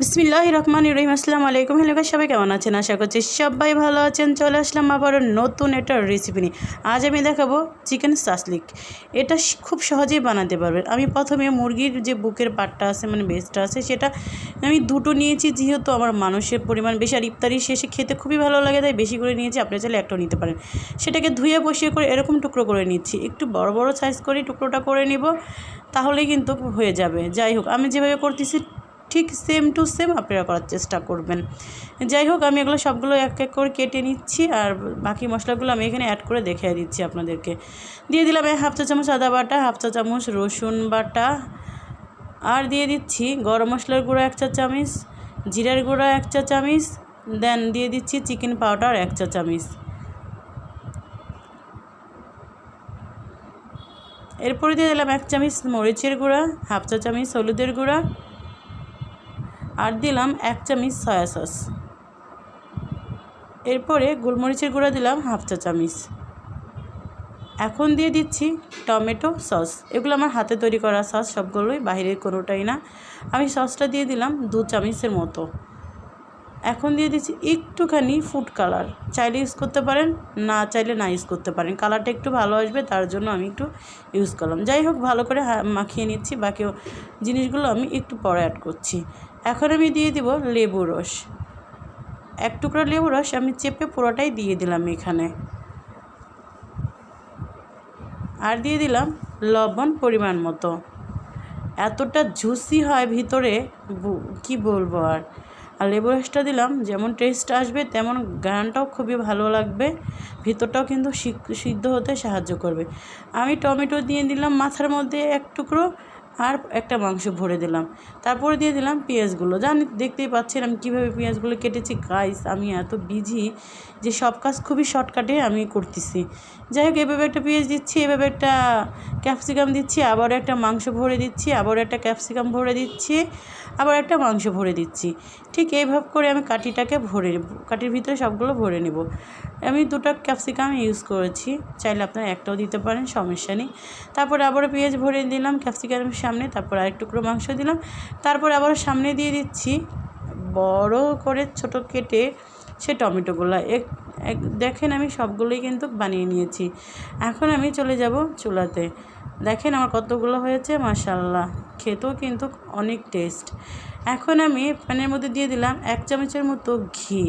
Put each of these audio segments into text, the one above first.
বিসমিল্লাহ রহমান রহিম আসসালামু আলাইকুম। হ্যালো সবাই কেমন আছেন? আশা করছি সবাই ভালো আছেন। চলে আসলাম আবার নতুন একটা রেসিপি নিয়ে। আজ আমি দেখাবো চিকেন সাসলিক এটা খুব সহজেই বানাতে পারবেন আমি প্রথমে মুরগির যে বুকের পাটটা আছে মানে বেসটা আছে, সেটা আমি দুটো নিয়েছি যেহেতু আমার মানুষের পরিমাণ বেশি, আর ইফতারি শেষে খেতে খুবই ভালো লাগে, তাই বেশি করে নিয়েছি। আপনি চাইলে একটাও নিতে পারেন। সেটাকে ধুয়ে বসিয়ে করে এরকম টুকরো করে নিচ্ছি। একটু বড় বড় সাইজ করে টুকরোটা করে নিব, তাহলেই কিন্তু হয়ে যাবে। যাই হোক, আমি যেভাবে করতেছি ঠিক সেম টু সেম আপনারা করার চেষ্টা করবেন। যাই হোক, আমি এগুলো সবগুলো এক এক করে কেটে নিচ্ছি আর বাকি মশলাগুলো আমি এখানে অ্যাড করে দেখিয়ে দিচ্ছি আপনাদেরকে। দিয়ে দিলাম এক হাফ চা চামচ আদা বাটা, হাফ চা চামচ রসুন বাটা আর দিয়ে দিচ্ছি গরম মশলার গুঁড়ো এক চা চামচ, জিরার গুঁড়ো এক চা চামচ দেন দিয়ে দিচ্ছি চিকেন পাউডার এক চা চামচ। এরপরে দিয়ে দিলাম এক চামচ মরিচের গুঁড়া, হাফ চা চামচ হলুদের গুঁড়া আর দিলাম এক চামচ সয়া সস। এরপরে গোলমরিচের গুঁড়া দিলাম হাফ চা চামচ। এখন দিয়ে দিচ্ছি টমেটো সস। এগুলো আমার হাতে তৈরি করা সস, সবগুলোই বাইরের কোনোটাই না। আমি সসটা দিয়ে দিলাম দু চামচের মতো। এখন দিয়ে দিচ্ছি একটুখানি ফুড কালার চাইলে ইউজ করতে পারেন, না চাইলে না ইউজ করতে পারেন। কালারটা একটু ভালো আসবে, তার জন্য আমি একটু ইউজ করলাম। যাই হোক, ভালো করে মাখিয়ে নিচ্ছি। বাকি জিনিসগুলো আমি একটু পরে অ্যাড করছি। এখন আমি দিয়ে দিব লেবু রস। এক টুকরো লেবু রস আমি চেপে পুরোটাই দিয়ে দিলাম এখানে। আর দিয়ে দিলাম লবণ পরিমাণ মতো। এতটা জুসি হয় ভিতরে কি বলব আর? আর লেবু রসটা দিলাম, যেমন টেস্ট আসবে, তেমন গানটাও খুবই ভালো লাগবে, ভিতরটাও কিন্তু সিদ্ধ হতে সাহায্য করবে। আমি টমেটো দিয়ে দিলাম মাথার মধ্যে এক টুকরো আর একটা মাংস ভরে দিলাম। তারপরে দিয়ে দিলাম পেঁয়াজগুলো। জানি, দেখতেই পাচ্ছেন আমি কীভাবে পেঁয়াজগুলো কেটেছি। গাইস আমি এত বিজি যে সব কাজ খুবই শর্টকাটে আমি করতেছি। যাই হোক, এভাবে একটা পেঁয়াজ দিচ্ছি, এভাবে একটা ক্যাপসিকাম দিচ্ছি, আবার একটা মাংস ভরে দিচ্ছি, আবার একটা ক্যাপসিকাম ভরে দিচ্ছি, আবার একটা মাংস ভরে দিচ্ছি। ঠিক এইভাবে করে আমি কাঠিটাকে ভরে নেব, কাঠির ভিতরে সবগুলো ভরে নেব। আমি দুটো ক্যাপসিকাম ইউজ করেছি। চাইলে আপনারা একটাও দিতে পারেন, সমস্যা নেই। তারপর আবারও পেঁয়াজ ভরে দিলাম ক্যাপসিকামের সামনে, তারপর আরেক টুকরো মাংস দিলাম। তারপর আবার সামনে দিয়ে দিচ্ছি বড় করে ছোট কেটে সে টমেটোগুলো। এক এক, দেখেন আমি সবগুলোই কিন্তু বানিয়ে নিয়েছি। এখন আমি চলে যাব চুলাতে। দেখেন আমার কতগুলো হয়েছে মাসাল্লাহ খেতেও কিন্তু অনেক টেস্ট। এখন আমি প্যানের মধ্যে দিয়ে দিলাম এক চামচের মতো ঘি।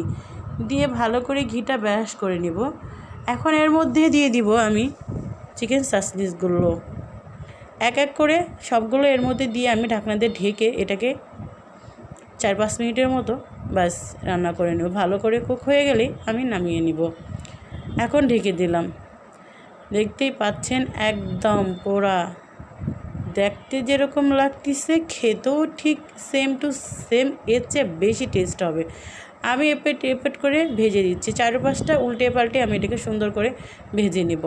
দিয়ে ভালো করে ঘিটা ব্যাস করে নিব। এখন এর মধ্যে দিয়ে দিব আমি চিকেন সাসলিসগুলো এক এক করে সবগুলো এর মধ্যে দিয়ে আমি ঢাকনা দিয়ে ঢেকে এটাকে চার পাঁচ মিনিটের মতো ব্যাস রান্না করে নেব। ভালো করে কুক হয়ে গেলেই আমি নামিয়ে নিব। এখন ঢেকে দিলাম। দেখতেই পাচ্ছেন একদম পোড়া। দেখতে যেরকম লাগতেছে, খেতেও ঠিক সেম টু সেম এর চেয়ে বেশি টেস্ট হবে। আমি এপেট এপেট করে ভেজে দিচ্ছি। চারপাশটা উল্টে পাল্টে আমি এটাকে সুন্দর করে ভেজে নেব।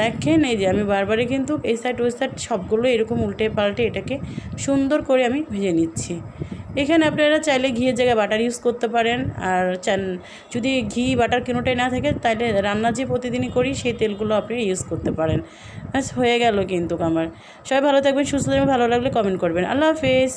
দেখেন এই যে আমি বারবারই কিন্তু এই সাইড ওই সাইড সবগুলো এরকম উল্টে পাল্টে এটাকে সুন্দর করে আমি ভেজে নিচ্ছি। এখানে আপনারা চাইলে ঘিয়ের জায়গায় বাটার ইউজ করতে পারেন আর চান, যদি ঘি বাটার কোনোটাই না থাকে তাহলে রান্না যে প্রতিদিনই করি সেই তেলগুলো আপনি ইউজ করতে পারেন। ব্যাস, হয়ে গেল কিন্তু আমার। সবাই ভালো থাকবেন, সুস্থ থাকবেন, ভালো লাগলে কমেন্ট করবেন। আল্লাহ হাফেজ।